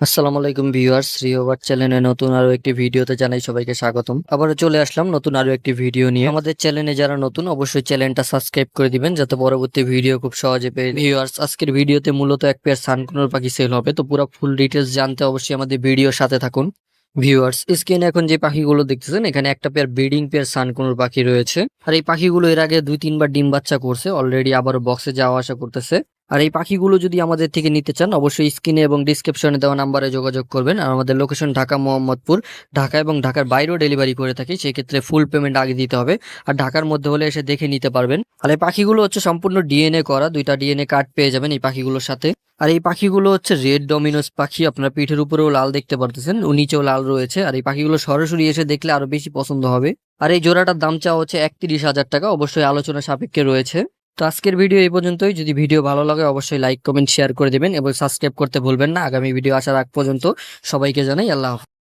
আসসালামু আলাইকুম ভিউয়ার্স রিওভার চ্যানেলে নতুন আরও একটি ভিডিওতে জানাই সবাইকে স্বাগতম। আবারও চলে আসলাম নতুন আরও একটি ভিডিও নিয়ে। আমাদের চ্যানেলে যারা নতুন, অবশ্যই চ্যানেলটা সাবস্ক্রাইব করে দিবেন, যাতে পরবর্তী ভিডিও খুব সহজে পেয়ে ভিউয়ার্স, আজকের ভিডিওতে মূলত এক পেয়ার সানকুনোর পাখি সেল হবে, তো পুরো ফুল ডিটেলস জানতে অবশ্যই আমাদের ভিডিওর সাথে থাকুন। ভিউয়ার্স স্ক্রিনে এখন যে পাখিগুলো দেখতেছেন, এখানে একটা পেয়ার ব্রিডিং পেয়ার সানকুনোর পাখি রয়েছে। আর এই পাখিগুলো এর আগে দুই তিনবার ডিম বাচ্চা করছে অলরেডি আবারও বক্সে যাওয়া আসা করতেছে। আর এই পাখিগুলো যদি আমাদের থেকে নিতে চান, অবশ্যই স্ক্রিনে এবং ডিসক্রিপশনে দেওয়া নাম্বারে যোগাযোগ করবেন। আর আমাদের লোকেশন ঢাকা, মোহাম্মদপুর, ঢাকা এবং ঢাকার বাইরেও ডেলিভারি করে থাকি, সেক্ষেত্রে ফুল পেমেন্ট আগে দিতে হবে। আর ঢাকার মধ্যে হলে এসে দেখে নিতে পারবেন। আর এই পাখিগুলো হচ্ছে সম্পূর্ণ ডিএনএ করা, দুইটা ডিএনএ কার্ড পেয়ে যাবেন এই পাখিগুলোর সাথে। আর এই পাখিগুলো হচ্ছে রেড ডমিনোস পাখি, আপনার পিঠের উপরেও লাল দেখতে পারতেছেন, ও নিচেও লাল রয়েছে। আর এই পাখিগুলো সরাসরি এসে দেখলে আরও বেশি পছন্দ হবে। আর এই জোড়াটার দাম চাওয়া হচ্ছে একত্রিশ হাজার টাকা, অবশ্যই আলোচনা সাপেক্ষে রয়েছে। তো আজকের ভিডিও এই পর্যন্তই যদি ভিডিও ভালো লাগে, অবশ্যই লাইক কমেন্ট শেয়ার করে দেবেন এবং সাবস্ক্রাইব করতে ভুলবেন না আগামী ভিডিও আসার আগ পর্যন্ত সবাইকে জানাই আল্লাহ।